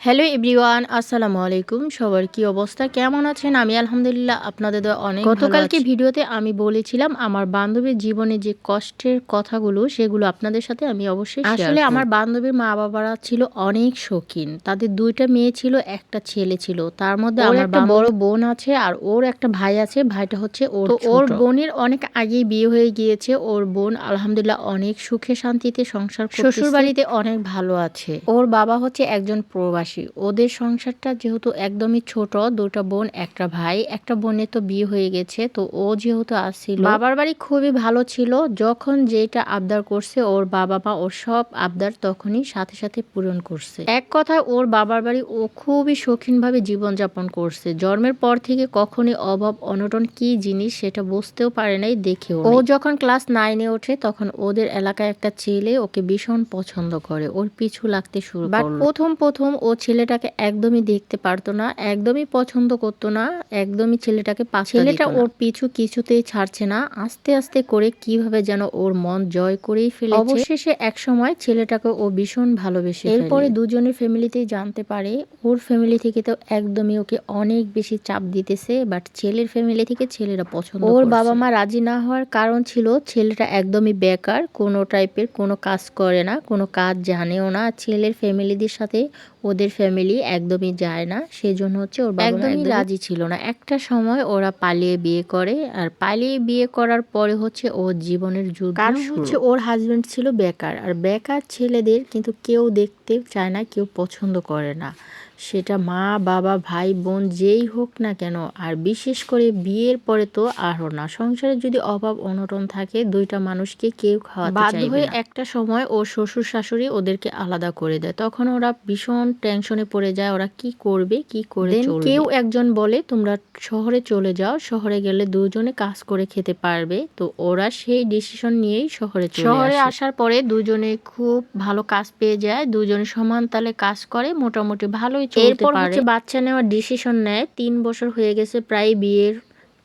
Hello everyone আসসালামু আলাইকুম। সবার কি অবস্থা? কেমন আছেন? আমি আলহামদুলিল্লাহ আপনাদের অনেক গতকালকে ভিডিওতে আমি বলেছিলাম আমার বান্ধবীর জীবনে যে কষ্টের কথাগুলো সেগুলো আপনাদের সাথে আমি অবশ্যই আসলে আমার বান্ধবীর মা বাবারা ছিল অনেক শৌখিন। তাদের দুইটা মেয়ে ছিল একটা ছেলে ছিল। তার মধ্যে আমার একটা বড় বোন আছে আর ওর একটা ভাই আছে ভাইটা হচ্ছে ওর ওর বোনের অনেক আগেই বিয়ে হয়ে গিয়েছে। ওর বোন আলহামদুলিল্লাহ অনেক সুখে শান্তিতে সংসার শ্বশুর বাড়িতে অনেক ভালো আছে। ওর বাবা হচ্ছে একজন প্রবাসী। ওদের সংসারটা যেহেতু একদমই ছোট দুটা বোন একটা ভাই একটা বোনের তো বিয়ে হয়ে গেছে তো ও যেহেতু আসছিল বাবার বাড়ি খুবই ভালো ছিল যখন যেটা আবদার করছে ওর বাবা মা ওর সব আবদার তখনই সাথে সাথে পূরণ করছে। এক কথায় ওর বাবার বাড়ি ও খুবই শৌখিনভাবে জীবনযাপন করছে জন্মের পর থেকে কখনই অভাব অনটন কি জিনিস সেটা বুঝতেও পারে নাই দেখেও ও যখন ক্লাস নাইনে ওঠে তখন ওদের এলাকায় একটা ছেলে ওকে ভীষণ পছন্দ করে ওর পিছু লাগতে শুরু করে প্রথম প্রথম ও ছেলেটাকে একদমই দেখতে পারতো না একদমই পছন্দ করতো না একদমই ছেলেটাকে ছেলেটা ওর পিছু কিছুতেই ছাড়ছে না আস্তে আস্তে করে কীভাবে যেন ওর মন জয় করেই ফেলে অবশেষে এক সময় ছেলেটাকে ও ভীষণ ভালোবেসে এরপরে দুজনের ফ্যামিলিতেই জানতে পারে ওর ফ্যামিলি থেকে তো একদমই ওকে অনেক বেশি চাপ দিতেছে বাট ছেলের ফ্যামিলি থেকে ছেলেরা পছন্দ ওর বাবা মা রাজি না হওয়ার কারণ ছিল ছেলেটা একদমই বেকার কোনো টাইপের কোনো কাজ করে না কোনো কাজ জানেও না। ছেলের ফ্যামিলিদের সাথে ওদের ফ্যামিলি একদমই যায় না। সেজন্য হচ্ছে ওর একদমই রাজি ছিল না। একটা সময় ওরা পালিয়ে বিয়ে করে আর পালিয়ে বিয়ে করার পরে হচ্ছে ওর জীবনের যুদ্ধ কারণ হচ্ছে ওর হাজবেন্ড ছিল বেকার। আর বেকার ছেলেদের কিন্তু কেউ দেখতে চায় না কেউ পছন্দ করে না। সেটা মা বাবা ভাই বোন যেই হোক না কেন আর বিশেষ করে বিয়ের পরে তো আরও না। সংসারে যদি অভাব অনটন থাকে দুইটা মানুষকে কেউ খাওয়াতে বাধ্য হয়ে একটা সময় ও শ্বশুর শাশুড়ি ওদেরকে আলাদা করে দেয়। তখন ওরা ভীষণ টেনশনে পড়ে যায় ওরা কি করবে কি করে কেউ একজন বলে তোমরা শহরে চলে যাও শহরে গেলে দুজনে কাজ করে খেতে পারবে। তো ওরা সেই ডিসিশন নিয়েই শহরে শহরে আসার পরে দুজনে খুব ভালো কাজ পেয়ে যায় দুজনে সমান তালে কাজ করে মোটামুটি ভালোই এরপর হচ্ছে বাচ্চা নেওয়ার ডিসিশন নেয়। তিন বছর হয়ে গেছে প্রায় বিয়ের।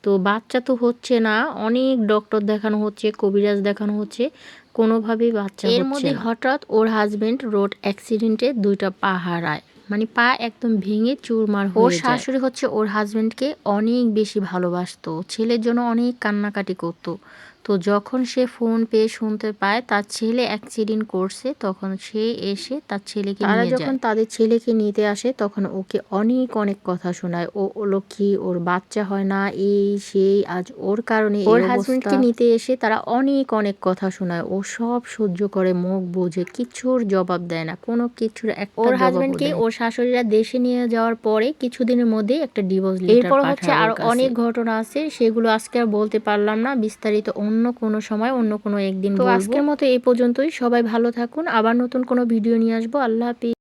তো বাচ্চা তো হচ্ছে না অনেক ডক্টর দেখানো হচ্ছে কবিরাজ দেখানো হচ্ছে। কোনোভাবেই বাচ্চা এর মধ্যে হঠাৎ ওর হাজবেন্ড রোড অ্যাক্সিডেন্টে দুইটা পা হারায়। মানে পা একদম ভেঙে চুরমার ওর শাশুড়ি হচ্ছে ওর হাজবেন্ডকে অনেক বেশি ভালোবাসতো। ছেলের জন্য অনেক কান্নাকাটি করতো। তো যখন সে ফোন পেয়ে শুনতে পায় তার ছেলে অ্যাক্সিডেন্ট করছে তখন সে এসে তার ছেলেকে তারা যখন তাদের ছেলেকে নিতে আসে তখন ওকে অনেক অনেক কথা শোনায়। ও লক্ষ্মী ওর বাচ্চা হয় না এই সেই আজ ওর কারণে ওর হাজবেন্ডকে নিতে এসে তারা অনেক অনেক কথা শোনায়। ও সব সহ্য করে মুখ বোঝে কিছুর জবাব দেয় না। কোনো কিছুর একটা ওর হাজবেন্ডকে ওর শাশুড়িরা দেশে নিয়ে যাওয়ার পরে কিছুদিনের মধ্যে একটা ডিভোর্স এরপর হচ্ছে আর অনেক ঘটনা আছে সেগুলো আজকে আর বলতে পারলাম না। বিস্তারিত অন্য কোনো সময় অন্য কোনো একদিন তো আজকের মতো এই পর্যন্তই। সবাই ভালো থাকুন। আবার নতুন কোনো ভিডিও নিয়ে আসব। আল্লাহ হাফিজ।